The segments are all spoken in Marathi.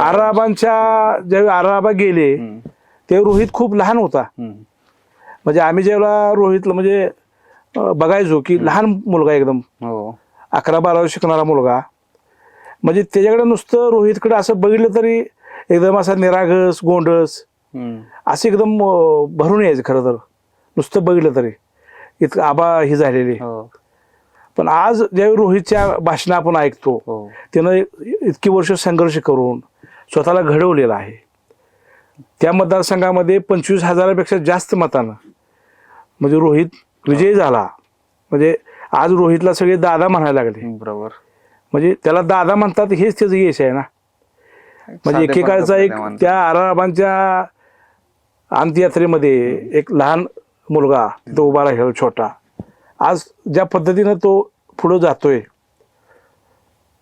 आराबांच्या ज्यावेळी आराबा गेले हम्म, ते रोहित खूप लहान होता. म्हणजे आम्ही जेव्हा रोहितला म्हणजे बघायचो की लहान मुलगा एकदम. हो. अकरा बारावी शिकणारा मुलगा. म्हणजे त्याच्याकडे नुसतं रोहितकडे असं बघितलं तरी एकदम असा निरागस गोंडस असं एकदम भरून यायचं खरं तर. नुसतं बघितलं तरी. इतकं आबा ही झालेली. हो. पण आज ज्यावेळी रोहितच्या भाषणं आपण ऐकतो हो. त्यानं इतकी वर्ष संघर्ष करून स्वतःला घडवलेला आहे. त्या मतदारसंघामध्ये पंचवीस हजारापेक्षा जास्त मतानं म्हणजे रोहित विजयी झाला. म्हणजे आज रोहितला सगळे दादा म्हणायला लागले. बरोबर. म्हणजे त्याला दादा म्हणतात हेच त्याचं यश आहे ना. म्हणजे एकेकाळचा एक त्या आराबांच्या अंत्ययात्रेमध्ये एक लहान मुलगा तिथं उभा राहिला छोटा. आज ज्या पद्धतीनं तो पुढं जातोय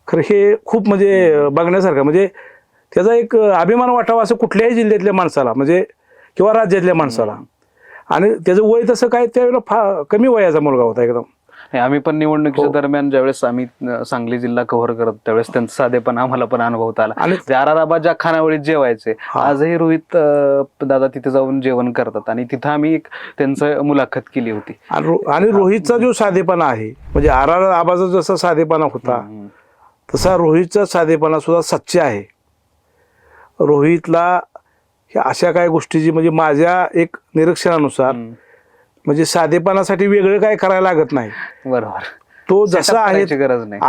खरं हे खूप म्हणजे बघण्यासारखं. म्हणजे त्याचा एक अभिमान वाटावा असं कुठल्याही जिल्ह्यातल्या माणसाला म्हणजे किंवा राज्यातल्या माणसाला. आणि त्याचं वय तसं काय त्यावेळेला फा कमी वयाचा मुलगा होता एकदम. आम्ही पण निवडणुकीच्या हो. दरम्यान ज्यावेळेस आम्ही सांगली जिल्हा कव्हर करत त्यावेळेस त्यांचा साधेपण आम्हाला पण अनुभवता आला. आणि ते आराराबा ज्या खानावळीत जेवायचे. आजही रोहित दादा तिथे जाऊन जेवण करतात. आणि तिथं आम्ही एक त्यांचं मुलाखत केली होती. आणि रोहितचा जो साधेपणा आहे म्हणजे आर आर आबाचा जसा साधेपणा होता तसा रोहितचा साधेपणा सुद्धा सच्चे आहे. रोहितला अशा काय गोष्टीची म्हणजे माझ्या एक निरीक्षणानुसार म्हणजे साधेपणासाठी वेगळं काय करायला लागत नाही. बरोबर. तो जसा आहे गरज नाही.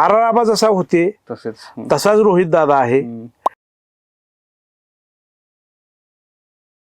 जसा होते तसेच. तसाच रोहित दादा आहे.